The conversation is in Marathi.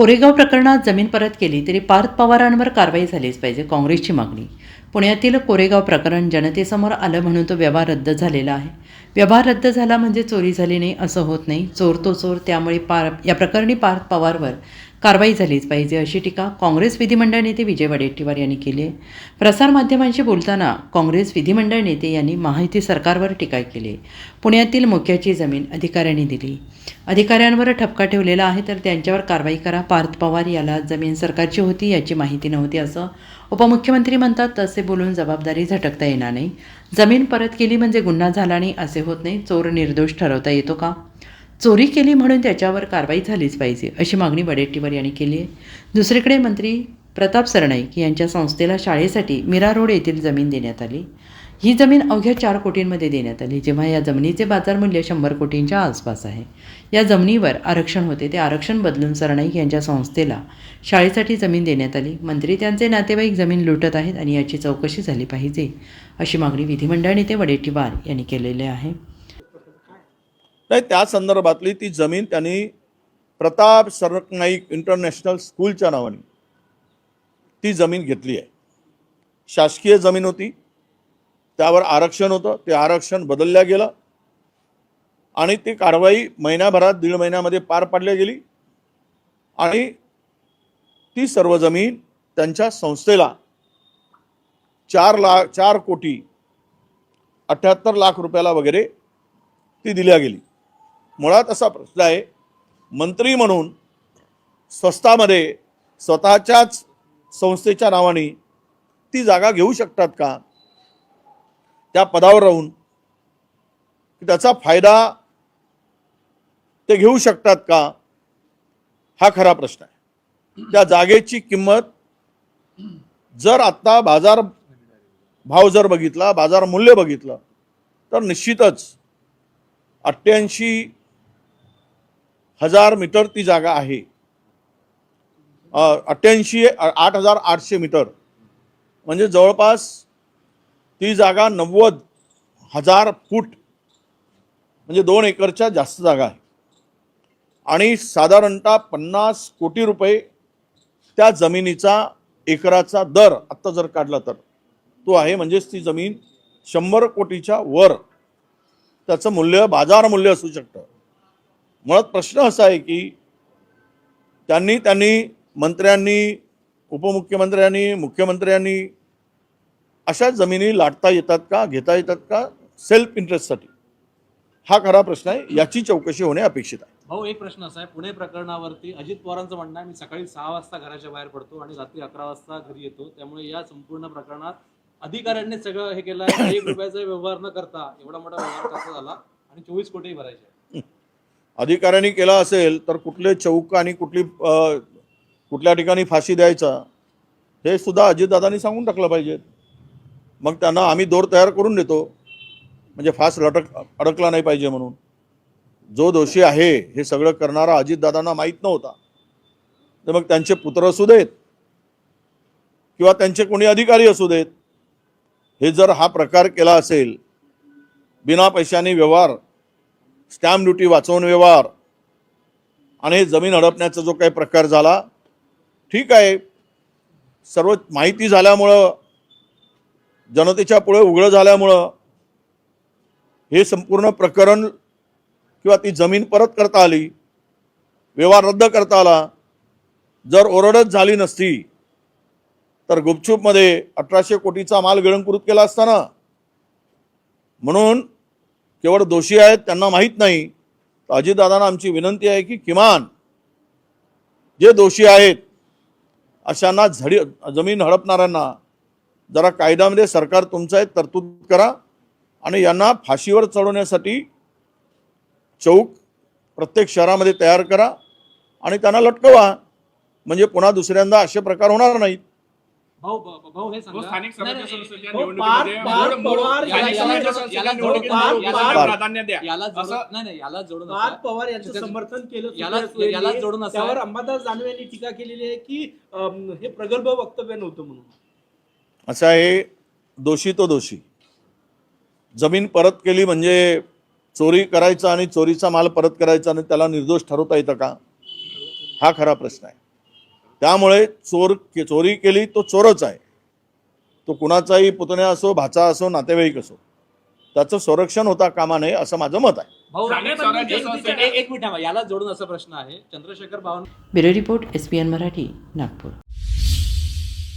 कोरेगाव प्रकरणात जमीन परत केली तरी पार्थ पवारांवर कारवाई झालीच पाहिजे काँग्रेसची मागणी. पुण्यातील कोरेगाव प्रकरण जनतेसमोर आलं म्हणून तो व्यवहार रद्द झालेला आहे. व्यवहार रद्द झाला म्हणजे चोरी झाली नाही असं होत नाही. चोर तो चोर त्यामुळे पार या प्रकरणी पार्थ पवारवर कारवाई झालीच पाहिजे अशी टीका काँग्रेस विधिमंडळ नेते विजय वडेट्टीवार यांनी केली आहे. प्रसारमाध्यमांशी बोलताना काँग्रेस विधिमंडळ नेते यांनी माहिती सरकारवर टीका केली. पुण्यातील मुख्याची जमीन अधिकाऱ्यांनी दिली. अधिकाऱ्यांवर ठपका ठेवलेला आहे तर त्यांच्यावर कारवाई करा. पार्थ पवार याला जमीन सरकारची होती याची माहिती नव्हती असं उपमुख्यमंत्री म्हणतात. तसे बोलून जबाबदारी झटकता येणार नाही. जमीन परत केली म्हणजे गुन्हा झाला नाही असे होत नाही. चोर निर्दोष ठरवता येतो का? चोरी केली म्हणून त्याच्यावर कारवाई झालीच पाहिजे अशी मागणी वडेट्टीवार यांनी केली आहे. दुसरीकडे मंत्री प्रताप सरनाईक यांच्या संस्थेला शाळेसाठी मीरा रोड येथील जमीन देण्यात आली. ही जमीन अवघ्या चार कोटींमध्ये देण्यात आली जेव्हा या जमिनीचे बाजारमूल्य शंभर कोटींच्या आसपास आहे. या जमिनीवर आरक्षण होते ते आरक्षण बदलून सरनाईक यांच्या संस्थेला शाळेसाठी जमीन देण्यात आली. मंत्री त्यांचे नातेवाईक जमीन लुटत आहेत आणि याची चौकशी झाली पाहिजे अशी मागणी विधिमंडळ नेते वडेट्टीवार यांनी केलेली आहे. नाही त्या संदर्भातली ती जमीन त्यांनी प्रताप सरनाईक इंटरनॅशनल स्कूलच्या नावाने ती जमीन घेतली आहे. शासकीय जमीन होती. त्यावर आरक्षण होतं. ते आरक्षण बदलल्या गेलं. आणि ती कारवाई महिन्याभरात दीड महिन्यामध्ये पार पाडली गेली. आणि ती सर्व जमीन त्यांच्या संस्थेला चार लाख चार कोटी अठ्ठ्याहत्तर लाख रुपयाला वगैरे ती दिल्या गेली. मुळात असा प्रश्न आहे मंत्री म्हणून स्वस्तामध्ये स्वतःच्याच संस्थेच्या नावाने ती जागा घेऊ शकतात का? त्या पदावर राहून त्याचा फायदा ते घेऊ शकतात का? हा खरा प्रश्न आहे. त्या जागेची किंमत जर आत्ता बाजार भाव जर बघितला बाजार मूल्य बघितलं तर निश्चितच अठ्ठ्याऐंशी हजार मीटर ती जागा आहे. अठ्ठ्याऐंशी आठ हजार आठशे मीटर. म्हणजे जवळपास ती जागा नव्वद हजार फूट म्हणजे दोन एकरच्या जास्त जागा आहे. आणि साधारणतः पन्नास कोटी रुपये त्या जमिनीचा एकराचा दर आत्ता जर काढला तर तो आहे म्हणजेच ती जमीन शंभर कोटीच्या वर. त्याचं मूल्य बाजार मूल्य असू शकतं. मुळात प्रश्न असा आहे की त्यांनी त्यांनी मंत्र्यांनी उपमुख्यमंत्र्यांनी मुख्यमंत्र्यांनी अशा जमिनी लाटता येतात का घेता येतात का सेल्फ इंटरेस्टसाठी हा खरा प्रश्न आहे याची चौकशी होणे अपेक्षित आहे. भाऊ एक प्रश्न असा आहे पुणे प्रकरणावरती अजित पवारांचं म्हणणं आहे मी सकाळी सहा वाजता घराच्या बाहेर पडतो आणि रात्री अकरा वाजता घरी येतो. त्यामुळे या संपूर्ण प्रकरणात अधिकाऱ्यांनी सगळं हे केलं एक रुपयाचा व्यवहार न करता एवढा मोठा व्यवहार कसा झाला? आणि चोवीस कोटी भरायचे अधिकाऱ्यांनी केला असेल तर कुठले चौक आणि कुठली कुठल्या ठिकाणी फाशी द्यायचा हे सुद्धा अजितदादांनी सांगून टाकलं पाहिजे. मग त्यांना आम्ही दोर तयार करून देतो. म्हणजे फास लटक अडकला नाही पाहिजे म्हणून. जो दोषी आहे हे सगळं करणारा अजितदादांना माहीत नव्हता. तर मग त्यांचे पुत्र असू देत किंवा त्यांचे कोणी अधिकारी असू देत हे जर हा प्रकार केला असेल बिना पैशाने व्यवहार स्टॅम्प ड्युटी वाचवून व्यवहार. आणि हे जमीन हडपण्याचा जो काही प्रकार झाला ठीक आहे. सर्व माहिती झाल्यामुळं जनतेच्या पुढे उघडं झाल्यामुळं हे संपूर्ण प्रकरण किंवा ती जमीन परत करता आली व्यवहार रद्द करता आला जर ओरडच झाली नसती तर गुपचूपमध्ये अठराशे कोटीचा माल गिळंकृत केला असताना म्हणून केवळ दोषी आहेत त्यांना माहीत नाही. तर अजितदादांना आमची विनंती आहे की किमान जे दोषी आहेत अशांना झडी जमीन हडपणाऱ्यांना जरा कायद्यामध्ये सरकार तुमचं आहे तरतूद करा आणि यांना फाशीवर चढवण्यासाठी चौक प्रत्येक शहरामध्ये तयार करा आणि त्यांना लटकवा. म्हणजे पुन्हा दुसऱ्यांदा असे प्रकार होणार नाहीत. भाऊ भाऊ हे सांगा. स्थानिक निवडणुकीमध्ये याला- जोडून- मोडीकरणाला पार- प्राधान्य द्या. याला जोडून असं- नाही नाही याला जोडून पार्थ नका. पवार यांचं त्याचं- समर्थन केलं याला- सुप्रिया सुळेंनी. याला जोडून असं आहे. त्यावर अंबादास दानवे यांनी टीका केलेली आहे की हे प्रगल्भ वक्तव्य नव्हतं म्हणून. असं आहे दोषी तो दोषी. जमीन परत केली म्हणजे चोरी करायचा आणि चोरीचा माल परत करायचा आणि त्याला निर्दोष ठरवता येतं का? हा खरा प्रश्न आहे. त्यामुळे चोर चोरी केली तो चोरच आहे. तो कुणाचाही पुतण्या असो भाचा असो नातेवाईक असो त्याचं संरक्षण होता कामा नये असं माझं मत आहे. एक मिनिट. याला जोडून असा प्रश्न आहे. Chandrashekhar Bawan bureau report S P N Marathi Nagpur.